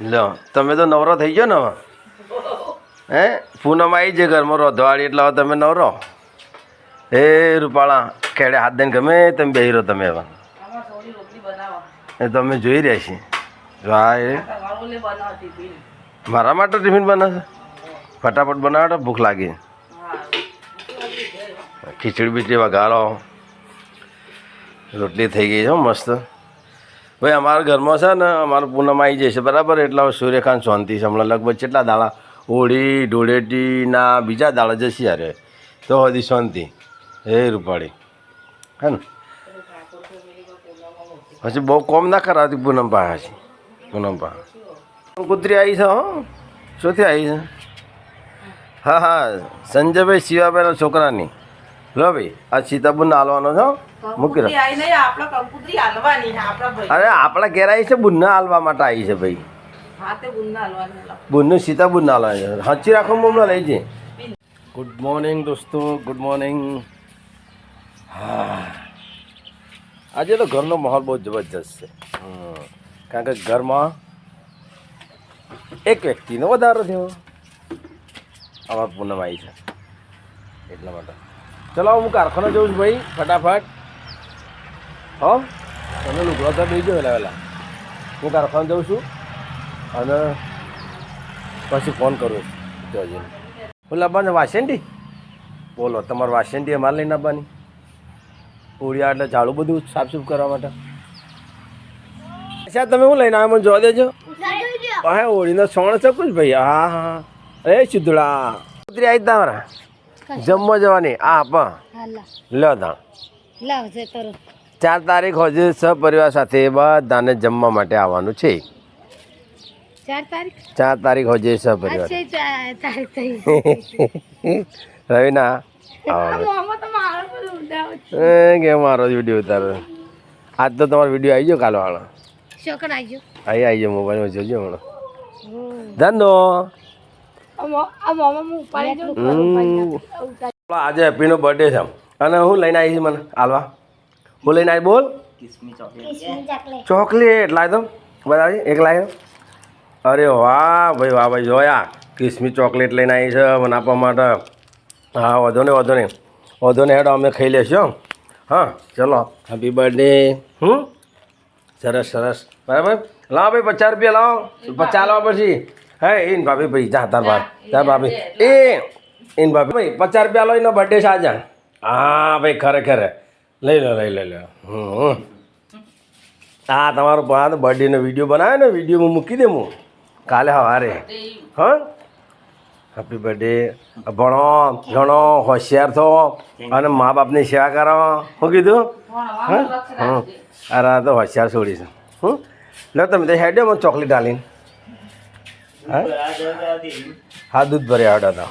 લો, તમે તો નવરો થઈ ગયો ને હે? પૂનમ આવી છે ઘરમાં રોધવાળી, એટલે હવે તમે નવરો? એ રૂપાળા કેડે હાથ દઈને ગમે તમે બેહી રહો તમે હવે. એ તમે જોઈ રહ્યા છીએ. હા એ. મારા માટે ટિફિન બનાવે ફટાફટ બનાવો ભૂખ લાગી. ખીચડી બીચડી વઘારો. રોટલી થઈ ગઈ છે મસ્ત. ભાઈ, અમારા ઘરમાં છે ને, અમારું પૂનમ આવી જશે, બરાબર? એટલે સૂર્યકાંત શાંતિ છે. હમણાં લગભગ કેટલા દાડા? હોળી, ધૂળેટીના બીજા દાડા જશે યારે તો હજી શાંતિ. હે રૂપાળી. હે ને? પછી બહુ કોમ ના કરાવતી પૂનમ પાસે પૂનમ પાસે કૂતરી આવી છે, હો. શોથી આવી છે? હા હા. સંજયભાઈ શિવાભાઈના છોકરાની. લો ભાઈ, આ સીતાબુન હાલવાનો છો મૂકી અરે આપણા ઘેર આવી છે બુન્ના હાલવા માટે આવી છે ભાઈ. હા સીતા બુન્ના. બુનનું છે. હાચી રાખો હમણાં લઈ જઈએ. ગુડ મોર્નિંગ દોસ્તો ગુડ મોર્નિંગ હા. આજે તો ઘરનો માહોલ બહુ જબરજસ્ત છે. કારણ કે ઘરમાં એક વ્યક્તિનો વધારો થયો. આમાં પૂનમ આવી છે. એટલા માટે. ચલો હું કારખાનો જઉં છું ભાઈ ફટાફટ. હો? તમે લુગડો તો દઈ જાઓ વહેલા વહેલા. હું કારખાને જઉં છું અને પછી ફોન કરું જઈને હું લાવવાને વાસેન્ડી બોલો તમારે વાસેન્ડી અમારે લઈને આવવાની પૂળિયા એટલે ઝાડું બધું સાફસૂફ કરવા માટે. અચ્છા તમે હું લઈને આવ્યા? મને જોવા દેજો. હા ઓળીનો સોણ છે કુછ ભાઈ હા હા એ ચુદડા કૂતરી આવી તમારા જમવા જવાની. આ પણ. લ્યો તા લાવજે કરો ચાર તારીખ હજુ સપરિવાર સાથે બધાને જમવા માટે આવવાનું છે. ચાર તારીખ? ચાર તારીખ હજુ ચાર રવિના કે મારો વીડિયો ઉતારો. આજ તો તમારો વીડિયો આવી ગયો કાલ વાળો અહીં આવી ગયો. મોબાઈલમાં જોજો હમણાં. ધનો. આજે હેપીનો બર્થડે છે અને હું લઈને આવી છું મને હાલવા. હું ના બોલ. ચોકલેટ. લાવી દો. બધા એક લાવી દો. અરે વાહ ભાઈ વાહ ભાઈ જોયા. કિસમી ચોકલેટ લઈને આવી છે મને આપવા માટે. હા વધો ને વધો નહીં વધો ને હેડો અમે ખાઈ લેશું હા. ચલો. હેપી બર્થડે હમ? સરસ સરસ. બરાબર? લાવો ભાઈ પચાસ રૂપિયા લાવો. પચાસ લાવો પછી. હે ઇન ભાભી ભાઈ જા તાર ભાઈ. તાર ભાભી. એ ઇન ભાભી. ભાઈ પચાસ રૂપિયા લો એનો બર્થડે છે આજે. હા ભાઈ ખરેખર. લઈ લો લઈ લો લો. હમ હા તમારો પણ બર્થડેનો વીડિયો બનાવ્યો ને વિડીયોમાં મૂકી દે હું. કાલે સવારે. હા? હેપી બર્થડે ભણો ઘણો હોશિયાર થો અને મા બાપની સેવા કરો. શું કીધું? હા? હમ. અરે તો હોશિયાર છોડી છે. હમ. લો તમે તો હેડ્યો મને ચોકલેટ ડાલીને. હા? હા દૂધ ભર્યા હેડો હતા.